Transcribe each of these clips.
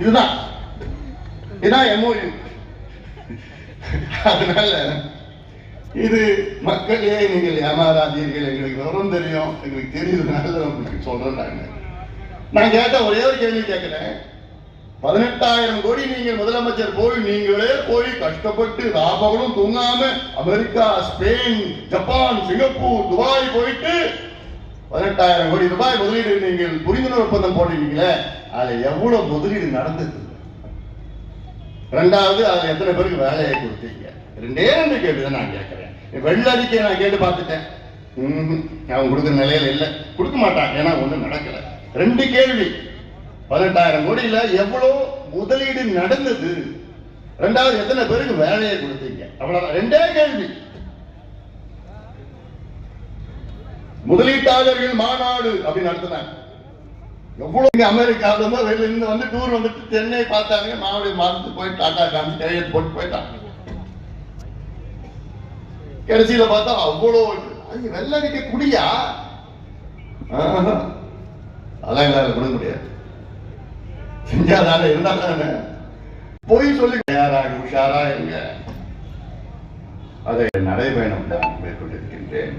இதுதான். இதுதான் எம்ஓயு அதனால இது மக்களே நீங்கள் ஏமாறாதீர்கள். எங்களுக்கு விவரம் தெரியும். எங்களுக்கு தெரியுதுனால உங்களுக்கு சொல்றேன் நான். நான் கேட்ட ஒரே ஒரு கேள்வி கேட்கிறேன். பதினெட்டாயிரம் கோடி நீங்கள் முதலமைச்சர் போய் நீங்களே போய் கஷ்டப்பட்டு ராபகலும் தூங்காம America Spain Japan Singapore Dubai போயிட்டு பதினெட்டாயிரம் கோடி ரூபாய் முதலீடு நீங்கள் புரிந்துணர்வு ஒப்பந்தம் போட்டிருக்கீங்களே அதுல எவ்வளவு முதலீடு நடந்தது? ரெண்டாவது அதுல எத்தனை பேருக்கு வேலையை கொடுத்தீங்க? ரெண்டே ரெண்டு கேள்வி தான் நான் கேட்கிறேன். வெள்ள அறிக்கையை நான் கேட்டு பார்த்துட்டேன். அவன் கொடுக்குற நிலையில இல்லை. கொடுக்க மாட்டான் ஏன்னா ஒன்றும் நடக்கல. ரெண்டு கேள்வி. பதினெட்டாயிரம் கோடியில எவ்வளவு முதலீடு நடந்தது? ரெண்டாவது எத்தனை பேருக்கு வேலையை கொடுத்தீங்க? அவ்வளவுதான். ரெண்டே கேள்வி. முதலீட்டாளர்கள் மாநாடு அப்படின்னு நடத்தினாங்க. எவ்வளவு இங்க அமெரிக்காவில இருந்து வெளியில இருந்து வந்து டூர் வந்துட்டு சென்னை பார்த்தாங்க. மாவுடைய மறந்து போய் டாடா காமி கையெழுத்து போட்டு போயிட்டாங்க. கடைசியில பார்த்தா அவ்வளோ அது வெள்ளரிக்க குடியா? அதான் அதெல்லாம் எங்களால கொடுக்க முடியாது. செஞ்சாதானே இருந்தாதானே? போய் சொல்லி தயாராக உஷாரா இருங்க. அதை நடைபயணம் தான் மேற்கொண்டிருக்கின்றேன்.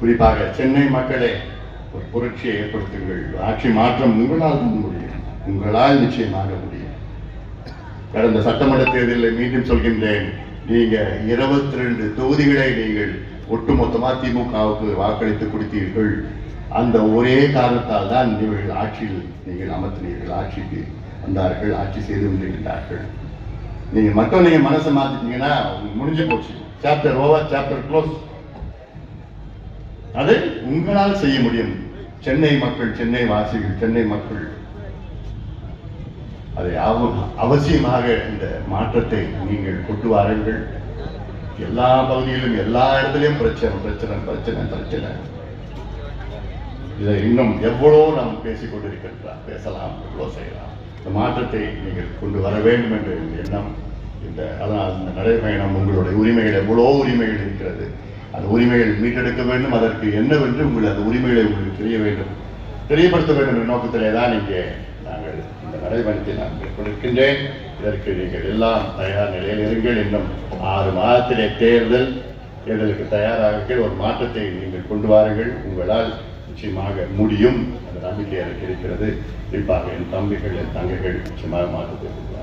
குறிப்பாக சென்னை மக்களே ஒரு புரட்சியை ஏற்படுத்துங்கள். ஆட்சி மாற்றம் உங்களால் தான் முடியும். உங்களால் நிச்சயமாக முடியும். கடந்த சட்டமன்ற தேர்தலில் மீண்டும் சொல்கின்றேன் நீங்க இருபத்தி ரெண்டு தொகுதிகளை நீங்கள் ஒட்டுமொத்தமா திமுகவுக்கு வாக்களித்து கொடுத்தீர்கள். அந்த ஒரே காரணத்தால் தான் நீங்கள் ஆட்சியில் நீங்கள் அமர்த்தினீர்கள். ஆட்சிக்கு வந்தார்கள் ஆட்சி செய்து கொண்டிருக்கிறார்கள் நீங்க மட்டும் நீங்க மனசை மாத்திட்டீங்கன்னா உங்களுக்கு முடிஞ்சு போச்சு. சாப்டர் ஓவர் சாப்டர் க்ளோஸ் அதை உங்களால் செய்ய முடியும். சென்னை மக்கள் சென்னை வாசிகள் சென்னை மக்கள். அதை அவ- அவசியமாக இந்த மாற்றத்தை நீங்கள் கொண்டு வாருங்கள். எல்லா பகுதியிலும் எல்லா இடத்துலயும் பிரச்சனை பிரச்சனை பிரச்சனை பிரச்சனை. இதை இன்னும் எவ்வளோ நாம் பேசிக் கொண்டிருக்கின்றோம் பேசலாம் எவ்வளோ செய்யலாம். இந்த மாற்றத்தை நீங்கள் கொண்டு வர வேண்டும் என்ற எண்ணம் இந்த அதான் இந்த நடைபயணம் உங்களுடைய உரிமைகள் எவ்வளோ உரிமைகள் இருக்கிறது. அந்த உரிமைகள் மீட்டெடுக்க வேண்டும். அதற்கு என்னவென்று உங்கள் அந்த உரிமைகளை உங்களுக்கு தெரிய வேண்டும். தெரியப்படுத்த வேண்டும் என்ற நோக்கத்திலே தான் இங்கே நாங்கள் இந்த நடைபயணத்தை நான் மேற்கொண்டிருக்கின்றேன். இதற்கு நீங்கள் எல்லாம் தயார் நிலையில் இருங்கள். இன்னும் ஆறு மாதத்திலே தேர்தல் தேர்தலுக்கு தயாராகுங்கள் ஒரு மாற்றத்தை நீங்கள் கொண்டு வாருங்கள். உங்களால் நிச்சயமாக முடியும். அந்த நம்பிக்கை எனக்கு இருக்கிறது. குறிப்பாக என் தம்பிகள் என் தங்கைகள் நிச்சயமாக மாற்றத்தை கொண்டு